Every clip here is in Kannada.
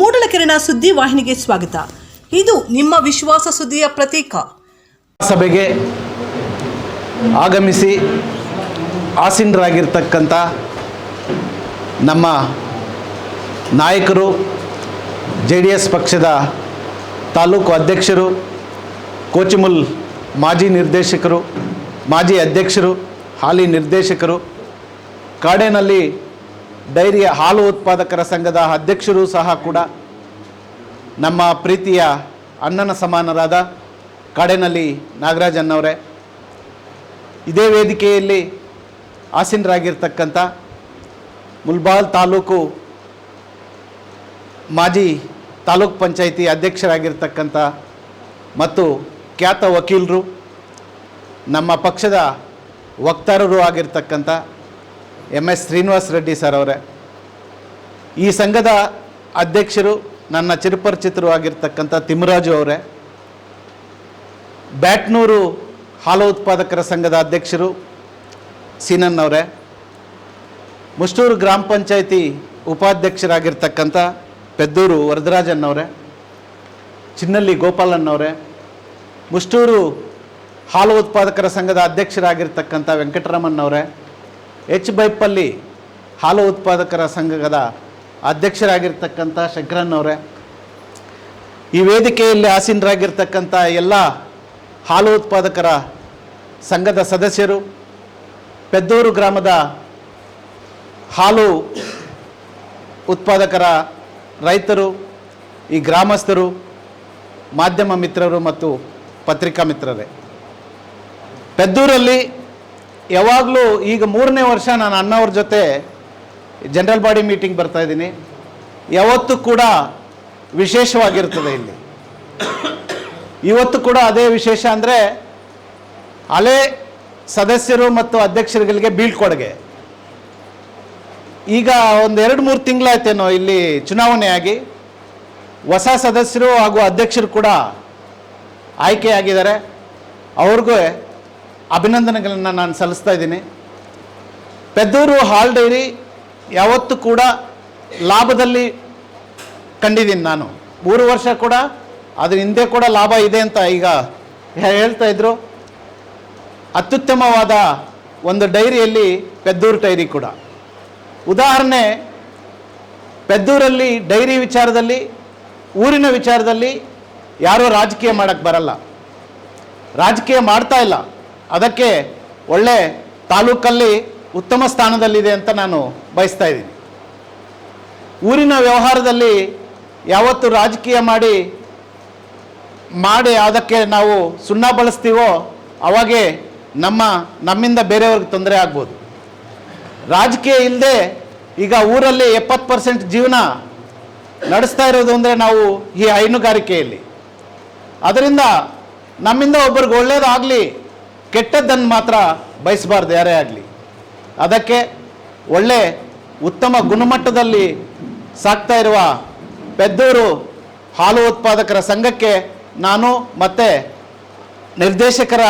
ಮೂಡಲಕೆರೆನ ಸುದ್ದಿ ವಾಹಿನಿಗೆ ಸ್ವಾಗತ. ಇದು ನಿಮ್ಮ ವಿಶ್ವಾಸ ಸುದ್ದಿಯ ಪ್ರತೀಕ. ಸಭೆಗೆ ಆಗಮಿಸಿ ಆಸೀನರಾಗಿರ್ತಕ್ಕಂಥ ನಮ್ಮ ನಾಯಕರು ಜೆ ಡಿ ಎಸ್ ಪಕ್ಷದ ತಾಲೂಕು ಅಧ್ಯಕ್ಷರು, ಕೋಚಿಮುಲ್ ಮಾಜಿ ನಿರ್ದೇಶಕರು, ಮಾಜಿ ಅಧ್ಯಕ್ಷರು, ಹಾಲಿ ನಿರ್ದೇಶಕರು, ಕಾಡೇನಲ್ಲಿ ಡೈರಿಯ ಹಾಲು ಉತ್ಪಾದಕರ ಸಂಘದ ಅಧ್ಯಕ್ಷರು ಸಹ ಕೂಡ ನಮ್ಮ ಪ್ರೀತಿಯ ಅಣ್ಣನ ಸಮಾನರಾದ ಕಾಡೇನಹಳ್ಳಿ ನಾಗರಾಜನ್ನವರೇ ಇದೇ ವೇದಿಕೆಯಲ್ಲಿ ಆಸೀನರಾಗಿರ್ತಕ್ಕಂಥ ಮುಲ್ಬಾಲ್ ತಾಲೂಕು ಮಾಜಿ ತಾಲೂಕ್ ಪಂಚಾಯಿತಿ ಅಧ್ಯಕ್ಷರಾಗಿರ್ತಕ್ಕಂಥ ಮತ್ತು ಖ್ಯಾತ ವಕೀಲರು, ನಮ್ಮ ಪಕ್ಷದ ವಕ್ತಾರರು ಆಗಿರ್ತಕ್ಕಂಥ M S Srinivas Reddy sir ಅವರೇ. ಈ ಸಂಘದ ಅಧ್ಯಕ್ಷರು ನನ್ನ ಚಿರಪರಿಚಿತರು ಆಗಿರ್ತಕ್ಕಂಥ ತಿಮ್ಮರಾಜು ಅವರೇ. ಬ್ಯಾಟ್ನೂರು ಹಾಲು ಉತ್ಪಾದಕರ ಸಂಘದ ಅಧ್ಯಕ್ಷರು ಸೀನನ್ ಅವರೇ. ಮುಷ್ಟೂರು ಗ್ರಾಮ ಪಂಚಾಯಿತಿ ಉಪಾಧ್ಯಕ್ಷರಾಗಿರ್ತಕ್ಕಂಥ ಪೆದ್ದೂರು ವರದರಾಜನ್ನವರೇ ಚಿನ್ನಳ್ಳಿ ಗೋಪಾಲನ್ನವರೇ ಮುಷ್ಟೂರು ಹಾಲು ಉತ್ಪಾದಕರ ಸಂಘದ ಅಧ್ಯಕ್ಷರಾಗಿರ್ತಕ್ಕಂಥ ವೆಂಕಟರಮಣ್ಣವರೇ ಎಚ್ ಬೈಪಲ್ಲಿ ಹಾಲು ಉತ್ಪಾದಕರ ಸಂಘದ ಅಧ್ಯಕ್ಷರಾಗಿರ್ತಕ್ಕಂಥ ಶಂಕರನ್ನವರೇ ಈ ವೇದಿಕೆಯಲ್ಲಿ ಆಸೀನರಾಗಿರ್ತಕ್ಕಂಥ ಎಲ್ಲ ಹಾಲು ಉತ್ಪಾದಕರ ಸಂಘದ ಸದಸ್ಯರು, ಪೆದ್ದೂರು ಗ್ರಾಮದ ಹಾಲು ಉತ್ಪಾದಕರ ರೈತರು, ಈ ಗ್ರಾಮಸ್ಥರು, ಮಾಧ್ಯಮ ಮಿತ್ರರು ಮತ್ತು ಪತ್ರಿಕಾ ಮಿತ್ರರೇ. ಪೆದ್ದೂರಲ್ಲಿ ಯಾವಾಗಲೂ ಈಗ ಮೂರನೇ ವರ್ಷ ನಾನು ಅಣ್ಣವ್ರ ಜೊತೆ ಜನರಲ್ ಬಾಡಿ ಮೀಟಿಂಗ್ ಬರ್ತಾ ಇದ್ದೀನಿ. ಯಾವತ್ತೂ ಕೂಡ ವಿಶೇಷವಾಗಿರ್ತದೆ ಇಲ್ಲಿ. ಇವತ್ತು ಕೂಡ ಅದೇ ವಿಶೇಷ ಅಂದರೆ ಹಳೆ ಸದಸ್ಯರು ಮತ್ತು ಅಧ್ಯಕ್ಷರುಗಳಿಗೆ ಬೀಳ್ಕೊಡುಗೆ. ಈಗ ಒಂದು ಎರಡು ಮೂರು ತಿಂಗಳಾಯ್ತೇನೋ ಇಲ್ಲಿ ಚುನಾವಣೆಯಾಗಿ. ಹೊಸ ಸದಸ್ಯರು ಹಾಗೂ ಅಧ್ಯಕ್ಷರು ಕೂಡ ಆಯ್ಕೆಯಾಗಿದ್ದಾರೆ. ಅವ್ರಿಗೂ ಅಭಿನಂದನೆಗಳನ್ನು ನಾನು ಸಲ್ಲಿಸ್ತಾ ಇದ್ದೀನಿ. ಪೆದ್ದೂರು ಹಾಲ್ ಡೈರಿ ಯಾವತ್ತೂ ಕೂಡ ಲಾಭದಲ್ಲಿ ಕಂಡಿದ್ದೀನಿ ನಾನು. ಮೂರು ವರ್ಷ ಕೂಡ ಅದ್ರ ಹಿಂದೆ ಕೂಡ ಲಾಭ ಇದೆ ಅಂತ ಈಗ ಹೇಳ್ತಾ ಇದ್ರು. ಅತ್ಯುತ್ತಮವಾದ ಒಂದು ಡೈರಿಯಲ್ಲಿ ಪೆದ್ದೂರು ಡೈರಿ ಕೂಡ. ಉದಾಹರಣೆ, ಪೆದ್ದೂರಲ್ಲಿ ಡೈರಿ ವಿಚಾರದಲ್ಲಿ, ಊರಿನ ವಿಚಾರದಲ್ಲಿ ಯಾರೂ ರಾಜಕೀಯ ಮಾಡೋಕ್ಕೆ ಬರಲ್ಲ. ರಾಜಕೀಯ ಮಾಡ್ತಾ ಇಲ್ಲ. ಅದಕ್ಕೆ ಒಳ್ಳೆ ತಾಲೂಕಲ್ಲಿ ಉತ್ತಮ ಸ್ಥಾನದಲ್ಲಿದೆ ಅಂತ ನಾನು ಬಯಸ್ತಾ ಇದ್ದೀನಿ. ಊರಿನ ವ್ಯವಹಾರದಲ್ಲಿ ಯಾವತ್ತು ರಾಜಕೀಯ ಮಾಡಿ ಮಾಡಿ ಅದಕ್ಕೆ ನಾವು ಸುಣ್ಣ ಬಳಸ್ತೀವೋ, ಅವಾಗೆ ನಮ್ಮ, ನಮ್ಮಿಂದ ಬೇರೆಯವ್ರಿಗೆ ತೊಂದರೆ ಆಗ್ಬೋದು. ರಾಜಕೀಯ ಇಲ್ಲದೆ ಈಗ ಊರಲ್ಲಿ ಎಪ್ಪತ್ತು ಪರ್ಸೆಂಟ್ ಜೀವನ ನಡೆಸ್ತಾ ಇರೋದು ಅಂದರೆ ನಾವು ಈ ಹೈನುಗಾರಿಕೆಯಲ್ಲಿ. ಅದರಿಂದ ನಮ್ಮಿಂದ ಒಬ್ಬರಿಗೆ ಒಳ್ಳೇದಾಗಲಿ ಕೆಟ್ಟದ್ದನ್ನು ಮಾತ್ರ ಬಯಸಬಾರ್ದು, ಯಾರೇ ಆಗಲಿ. ಅದಕ್ಕೆ ಒಳ್ಳೆ ಉತ್ತಮ ಗುಣಮಟ್ಟದಲ್ಲಿ ಸಾಕ್ತಾ ಇರುವ ಪೆದ್ದೂರು ಹಾಲು ಉತ್ಪಾದಕರ ಸಂಘಕ್ಕೆ ನಾನು ಮತ್ತು ನಿರ್ದೇಶಕರ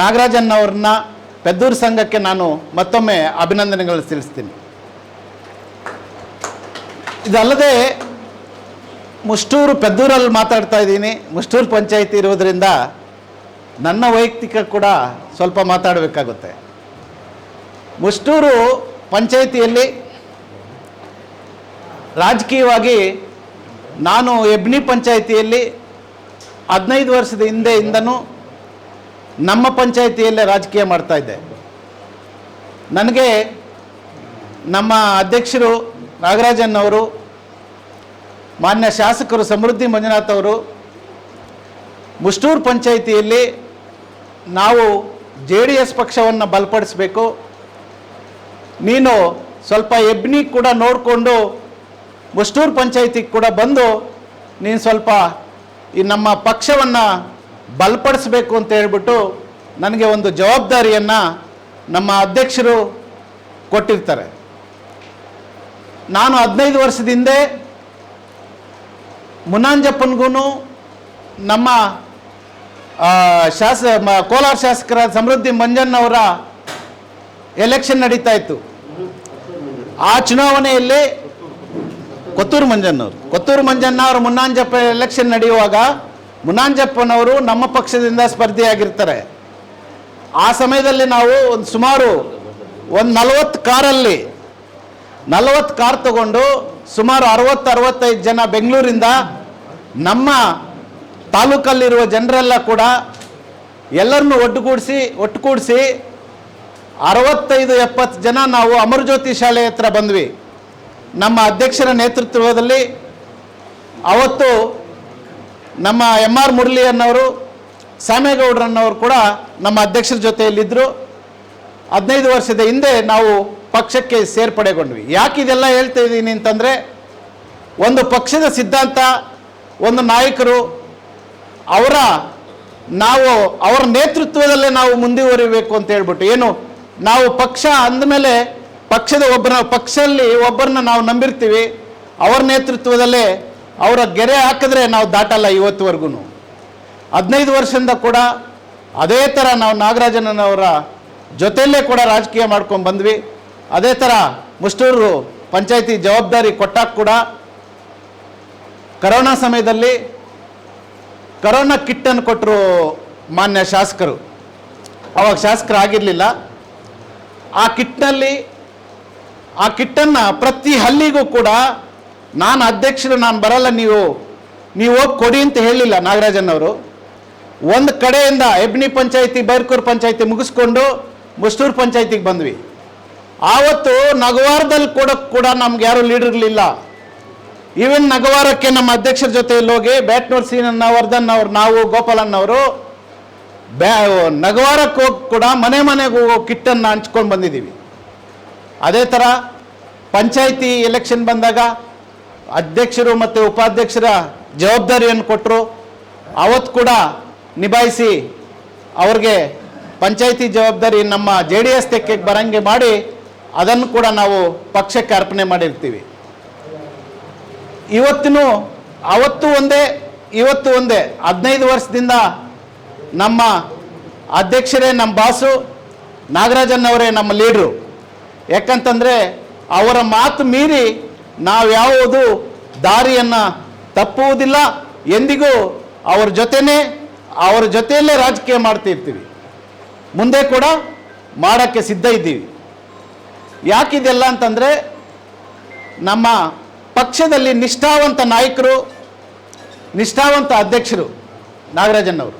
ನಾಗರಾಜನ್ನವ್ರನ್ನ ಪೆದ್ದೂರು ಸಂಘಕ್ಕೆ ನಾನು ಮತ್ತೊಮ್ಮೆ ಅಭಿನಂದನೆಗಳು ತಿಳಿಸ್ತೀನಿ ಇದಲ್ಲದೆ ಮುಷ್ಟೂರು ಪೆದ್ದೂರಲ್ಲಿ ಮಾತಾಡ್ತಾ ಇದ್ದೀನಿ. ಮುಷ್ಟೂರು ಪಂಚಾಯಿತಿ ಇರೋದ್ರಿಂದ ನನ್ನ ವೈಯಕ್ತಿಕ ಕೂಡ ಸ್ವಲ್ಪ ಮಾತಾಡಬೇಕಾಗುತ್ತೆ. ಮುಷ್ಟೂರು ಪಂಚಾಯಿತಿಯಲ್ಲಿ ರಾಜಕೀಯವಾಗಿ ನಾನು ಎಬ್ನಿ ಪಂಚಾಯಿತಿಯಲ್ಲಿ ಹದಿನೈದು ವರ್ಷದ ಹಿಂದೆಯಿಂದನೂ ನಮ್ಮ ಪಂಚಾಯಿತಿಯಲ್ಲೇ ರಾಜಕೀಯ ಮಾಡ್ತಾಯಿದ್ದೆ ನನಗೆ ನಮ್ಮ ಅಧ್ಯಕ್ಷರು ನಾಗರಾಜನ್ ಅವರು, ಮಾನ್ಯ ಶಾಸಕರು ಸಮೃದ್ಧಿ ಮಂಜುನಾಥ್ ಅವರು, ಮುಷ್ಟೂರು ಪಂಚಾಯಿತಿಯಲ್ಲಿ ನಾವು ಜೆ ಡಿ ಎಸ್ ಪಕ್ಷವನ್ನು ಬಲಪಡಿಸಬೇಕು. ನೀನು ಸ್ವಲ್ಪ ಎಬ್ನಿ ಕೂಡ ನೋಡಿಕೊಂಡು ಮುಷ್ಟೂರು ಪಂಚಾಯಿತಿಗೆ ಕೂಡ ಬಂದು ನೀನು ಸ್ವಲ್ಪ ಈ ನಮ್ಮ ಪಕ್ಷವನ್ನು ಬಲಪಡಿಸಬೇಕು ಅಂತ ಹೇಳ್ಬಿಟ್ಟು ನನಗೆ ಒಂದು ಜವಾಬ್ದಾರಿಯನ್ನು ನಮ್ಮ ಅಧ್ಯಕ್ಷರು ಕೊಟ್ಟಿರ್ತಾರೆ. ನಾನು ಹದಿನೈದು ವರ್ಷದಿಂದ ಮುನಾಂಜಪ್ಪನಿಗೂ ನಮ್ಮ ಶಾಸ ಕೋಲಾರ ಶಾಸಕರ ಸಮೃದ್ಧಿ ಮಂಜಣ್ಣವರ ಎಲೆಕ್ಷನ್ ನಡೀತಾ ಇತ್ತು. ಆ ಚುನಾವಣೆಯಲ್ಲಿ ಕೊತ್ತೂರು ಮಂಜನ್ನವರು ಕೊತ್ತೂರು ಮಂಜನ್ನ ಅವರು ಮುನ್ನಾಂಜಪ್ಪ ಎಲೆಕ್ಷನ್ ನಡೆಯುವಾಗ ಮುನ್ನಾಂಜಪ್ಪನವರು ನಮ್ಮ ಪಕ್ಷದಿಂದ ಸ್ಪರ್ಧಿಯಾಗಿರ್ತಾರೆ. ಆ ಸಮಯದಲ್ಲಿ ನಾವು ಒಂದು ಸುಮಾರು ಒಂದು ನಲವತ್ತು ಕಾರಲ್ಲಿ ನಲವತ್ತು ಕಾರ್ ತಗೊಂಡು ಸುಮಾರು ಅರವತ್ತು, ಅರವತ್ತೈದು ಜನ ಬೆಂಗಳೂರಿಂದ ನಮ್ಮ ತಾಲೂಕಲ್ಲಿರುವ ಜನರೆಲ್ಲ ಕೂಡ ಎಲ್ಲರನ್ನೂ ಒಟ್ಟುಗೂಡಿಸಿ ಒಟ್ಟುಗೂಡಿಸಿ ಅರವತ್ತೈದು ಎಪ್ಪತ್ತು ಜನ ನಾವು ಅಮರಜ್ಯೋತಿ ಶಾಲೆ ಹತ್ರ ಬಂದ್ವಿ. ನಮ್ಮ ಅಧ್ಯಕ್ಷರ ನೇತೃತ್ವದಲ್ಲಿ ಅವತ್ತು ನಮ್ಮ ಎಂ ಆರ್ ಮುರಳಿ ಅನ್ನೋರು ಸಾಮೇಗೌಡ್ರನ್ನವರು ಕೂಡ ನಮ್ಮ ಅಧ್ಯಕ್ಷರ ಜೊತೆಯಲ್ಲಿದ್ದರು ಹದಿನೈದು ವರ್ಷದ ಹಿಂದೆ ನಾವು ಪಕ್ಷಕ್ಕೆ ಸೇರ್ಪಡೆಗೊಂಡ್ವಿ. ಯಾಕೆ ಇದೆಲ್ಲ ಹೇಳ್ತಾ ಇದ್ದೀನಿ ಅಂತಂದರೆ, ಒಂದು ಪಕ್ಷದ ಸಿದ್ಧಾಂತ, ಒಂದು ನಾಯಕರು ಅವರ ನಾವು, ಅವರ ನೇತೃತ್ವದಲ್ಲೇ ನಾವು ಮುಂದುವರಿಬೇಕು ಅಂತ ಹೇಳ್ಬಿಟ್ಟು, ಏನು, ನಾವು ಪಕ್ಷ ಅಂದಮೇಲೆ ಪಕ್ಷದ ಒಬ್ಬರ ಪಕ್ಷದಲ್ಲಿ ಒಬ್ಬರನ್ನ ನಾವು ನಂಬಿರ್ತೀವಿ, ಅವರ ನೇತೃತ್ವದಲ್ಲೇ ಅವರ ಗೆರೆ ಹಾಕಿದ್ರೆ ನಾವು ದಾಟಲ್ಲ ಇವತ್ತುವರೆಗೂ ಹದಿನೈದು ವರ್ಷದಿಂದ ಕೂಡ ಅದೇ ಥರ ನಾವು ನಾಗರಾಜನವರ ಜೊತೆಯಲ್ಲೇ ಕೂಡ ರಾಜಕೀಯ ಮಾಡ್ಕೊಂಡು ಬಂದ್ವಿ. ಅದೇ ಥರ ಮುಷ್ಟೂರು ಪಂಚಾಯಿತಿ ಜವಾಬ್ದಾರಿ ಕೊಟ್ಟಾಗ ಕೂಡ ಕರೋನಾ ಸಮಯದಲ್ಲಿ ಕರೋನಾ ಕಿಟ್ಟನ್ನು ಕೊಟ್ಟರು ಮಾನ್ಯ ಶಾಸಕರು. ಅವಾಗ ಶಾಸಕರು ಆಗಿರಲಿಲ್ಲ. ಆ ಕಿಟ್ನಲ್ಲಿ, ಆ ಕಿಟ್ಟನ್ನು ಪ್ರತಿ ಹಳ್ಳಿಗೂ ಕೂಡ ನಾನು ಅಧ್ಯಕ್ಷರು, ನಾನು ಬರಲ್ಲ, ನೀವು ನೀವು ಹೋಗಿ ಕೊಡಿ ಅಂತ ಹೇಳಿಲ್ಲ ನಾಗರಾಜನ್ ಅವರು ಒಂದು ಕಡೆಯಿಂದ ಎಬ್ನಿ ಪಂಚಾಯಿತಿ, ಬೈರ್ಕೂರು ಪಂಚಾಯಿತಿ ಮುಗಿಸ್ಕೊಂಡು ಮುಸ್ತೂರು ಪಂಚಾಯತಿಗೆ ಬಂದ್ವಿ. ಆವತ್ತು ನಗವಾರದಲ್ಲಿ ಕೊಡೋಕ್ಕೆ ಕೂಡ ನಮ್ಗೆ ಯಾರು ಲೀಡರ್ಗಳಿಲ್ಲ ಈವನ್ ನಗವಾರಕ್ಕೆ ನಮ್ಮ ಅಧ್ಯಕ್ಷರ ಜೊತೆಯಲ್ಲಿ ಹೋಗಿ ಬ್ಯಾಟ್ನೂರ್ ಸೀನನ್ನ ವರ್ಧನ್ ಅವ್ರು, ನಾವು ಗೋಪಾಲನ್ನವರು ಬ್ಯಾ, ನಗವಾರಕ್ಕೆ ಹೋಗಿ ಕೂಡ ಮನೆ ಮನೆಗೆ ಹೋಗೋ ಕಿಟ್ಟನ್ನು ಹಂಚ್ಕೊಂಡು ಬಂದಿದ್ದೀವಿ. ಅದೇ ಥರ ಪಂಚಾಯಿತಿ ಎಲೆಕ್ಷನ್ ಬಂದಾಗ ಅಧ್ಯಕ್ಷರು ಮತ್ತು ಉಪಾಧ್ಯಕ್ಷರ ಜವಾಬ್ದಾರಿಯನ್ನು ಕೊಟ್ಟರು ಅವತ್ತು ಕೂಡ ನಿಭಾಯಿಸಿ ಅವ್ರಿಗೆ ಪಂಚಾಯಿತಿ ಜವಾಬ್ದಾರಿ ನಮ್ಮ ಜೆ ಡಿ ಎಸ್ ತೆಕ್ಕೆಗೆ ಬರಂಗೆ ಮಾಡಿ ಅದನ್ನು ಕೂಡ ನಾವು ಪಕ್ಷಕ್ಕೆ ಅರ್ಪಣೆ ಮಾಡಿರ್ತೀವಿ. ಇವತ್ತಿನೂ, ಅವತ್ತು ಒಂದೇ, ಇವತ್ತು ಒಂದೇ, ಹದಿನೈದು ವರ್ಷದಿಂದ ನಮ್ಮ ಅಧ್ಯಕ್ಷರೇ ನಮ್ಮ ಬಾಸು, ನಾಗರಾಜನ್ ಅವರೇ ನಮ್ಮ ಲೀಡ್ರು. ಯಾಕಂತಂದರೆ, ಅವರ ಮಾತು ಮೀರಿ ನಾವು ಯಾವುದು ದಾರಿಯನ್ನು ತಪ್ಪುವುದಿಲ್ಲ, ಎಂದಿಗೂ ಅವ್ರ ಜೊತೆನೇ, ಅವರ ಜೊತೆಯಲ್ಲೇ ರಾಜಕೀಯ ಮಾಡ್ತಿರ್ತೀವಿ. ಮುಂದೆ ಕೂಡ ಮಾಡೋಕ್ಕೆ ಸಿದ್ಧ ಇದ್ದೀವಿ. ಯಾಕಿದೆಲ್ಲ ಅಂತಂದರೆ, ನಮ್ಮ ಪಕ್ಷದಲ್ಲಿ ನಿಷ್ಠಾವಂತ ನಾಯಕರು, ನಿಷ್ಠಾವಂತ ಅಧ್ಯಕ್ಷರು ನಾಗರಾಜನ್ನವರು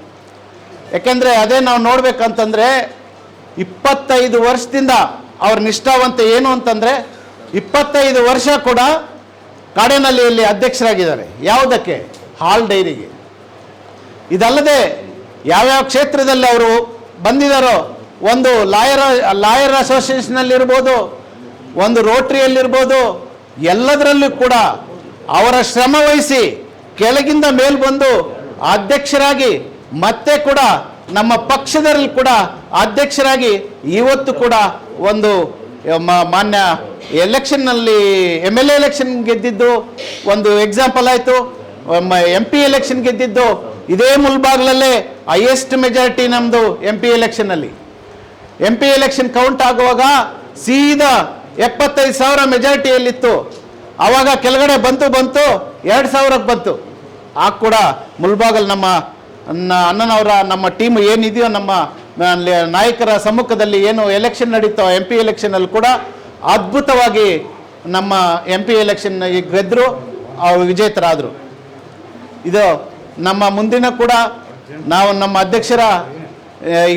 ಯಾಕೆಂದರೆ ಅದೇ ನಾವು ನೋಡಬೇಕಂತಂದರೆ ಇಪ್ಪತ್ತೈದು ವರ್ಷದಿಂದ ಅವ್ರ ನಿಷ್ಠಾವಂತ ಏನು ಅಂತಂದರೆ ಇಪ್ಪತ್ತೈದು ವರ್ಷ ಕೂಡ ಕಾಡೇನಹಳ್ಳಿಯಲ್ಲಿ ಅಧ್ಯಕ್ಷರಾಗಿದ್ದಾರೆ. ಯಾವುದಕ್ಕೆ? ಹಾಲ್ ಡೈರಿಗೆ. ಇದಲ್ಲದೆ ಯಾವ್ಯಾವ ಕ್ಷೇತ್ರದಲ್ಲಿ ಅವರು ಬಂದಿದ್ದಾರೋ ಒಂದು ಲಾಯರ್ ಲಾಯರ್ ಅಸೋಸಿಯೇಷನಲ್ಲಿರ್ಬೋದು, ಒಂದು ರೋಟ್ರಿಯಲ್ಲಿರ್ಬೋದು ಎಲ್ಲದರಲ್ಲೂ ಕೂಡ ಅವರ ಶ್ರಮ ವಹಿಸಿ ಕೆಳಗಿಂದ ಮೇಲ್ ಬಂದು ಅಧ್ಯಕ್ಷರಾಗಿ ಮತ್ತೆ ಕೂಡ ನಮ್ಮ ಪಕ್ಷದಲ್ಲಿ ಕೂಡ ಅಧ್ಯಕ್ಷರಾಗಿ ಇವತ್ತು ಕೂಡ ಒಂದು ಮಾನ್ಯ ಎಲೆಕ್ಷನ್ನಲ್ಲಿ ಎಂ ಎಲ್ ಎ ಎಲೆಕ್ಷನ್ ಗೆದ್ದಿದ್ದು ಒಂದು ಎಕ್ಸಾಂಪಲ್ ಆಯಿತು. ಎಂ ಪಿ ಎಲೆಕ್ಷನ್ ಗೆದ್ದಿದ್ದು ಇದೇ ಮುಲ್ಬಾಗ್ಲಲ್ಲೇ ಹೈಯೆಸ್ಟ್ ಮೆಜಾರಿಟಿ ನಮ್ಮದು ಎಂ ಪಿ ಎಲೆಕ್ಷನ್ನಲ್ಲಿ ಎಂ ಪಿ ಎಲೆಕ್ಷನ್ ಕೌಂಟ್ ಆಗುವಾಗ ಸೀದಾ ಎಪ್ಪತ್ತೈದು ಸಾವಿರ ಮೆಜಾರಿಟಿಯಲ್ಲಿತ್ತು. ಆವಾಗ ಕೆಳಗಡೆ ಬಂತು ಬಂತು, ಎರಡು ಸಾವಿರಕ್ಕೆ ಬಂತು. ಆಗ ಕೂಡ ಮುಲ್ಬಾಗಲ್ ನಮ್ಮ ಅಣ್ಣನವರ ನಮ್ಮ ಟೀಮ್ ಏನಿದೆಯೋ ನಮ್ಮ ನಾಯಕರ ಸಮ್ಮುಖದಲ್ಲಿ ಏನು ಎಲೆಕ್ಷನ್ ನಡೀತೋ ಎಂ ಪಿ ಎಲೆಕ್ಷನಲ್ಲಿ ಕೂಡ ಅದ್ಭುತವಾಗಿ ನಮ್ಮ ಎಂ ಪಿ ಎಲೆಕ್ಷನ್ ಗೆದ್ದರು ಅವರು ವಿಜೇತರಾದರು. ಇದು ನಮ್ಮ ಮುಂದಿನ ಕೂಡ ನಾವು ನಮ್ಮ ಅಧ್ಯಕ್ಷರ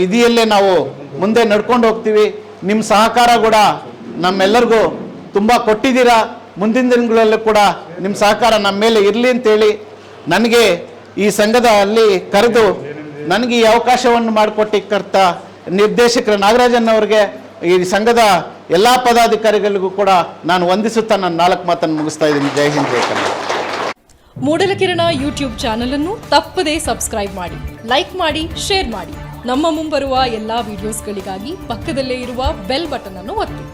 ಇದಿಯಲ್ಲೇ ನಾವು ಮುಂದೆ ನಡ್ಕೊಂಡು ಹೋಗ್ತೀವಿ. ನಿಮ್ಮ ಸಹಕಾರ ಕೂಡ ನಮ್ಮೆಲ್ಲರಿಗೂ ತುಂಬ ಕೊಟ್ಟಿದ್ದೀರಾ. ಮುಂದಿನ ದಿನಗಳಲ್ಲೂ ಕೂಡ ನಿಮ್ಮ ಸಹಕಾರ ನಮ್ಮ ಮೇಲೆ ಇರಲಿ ಅಂತೇಳಿ ನನಗೆ ಈ ಸಂಘದ ಅಲ್ಲಿ ಕರೆದು ನನಗೆ ಈ ಅವಕಾಶವನ್ನು ಮಾಡಿಕೊಟ್ಟಿಕ್ಕರ್ತ ನಿರ್ದೇಶಕರ ನಾಗರಾಜನ್ ಅವರಿಗೆ ಈ ಸಂಘದ ಎಲ್ಲ ಪದಾಧಿಕಾರಿಗಳಿಗೂ ಕೂಡ ನಾನು ವಂದಿಸುತ್ತಾ ನಾನು ನಾಲ್ಕು ಮಾತನ್ನು ಮುಗಿಸ್ತಾ ಇದ್ದೀನಿ. ಜೈ ಹಿಂದ್, ಜೈ ಕನ್ನಡ. ಮೂಡಲಕಿರಣ ಯೂಟ್ಯೂಬ್ ಚಾನಲ್ ಅನ್ನು ತಪ್ಪದೇ ಸಬ್ಸ್ಕ್ರೈಬ್ ಮಾಡಿ, ಲೈಕ್ ಮಾಡಿ, ಶೇರ್ ಮಾಡಿ. ನಮ್ಮ ಮುಂಬರುವ ಎಲ್ಲಾ ವಿಡಿಯೋಸ್ಗಳಿಗಾಗಿ ಪಕ್ಕದಲ್ಲೇ ಇರುವ ಬೆಲ್ ಬಟನ್ ಅನ್ನು ಒತ್ತಿ.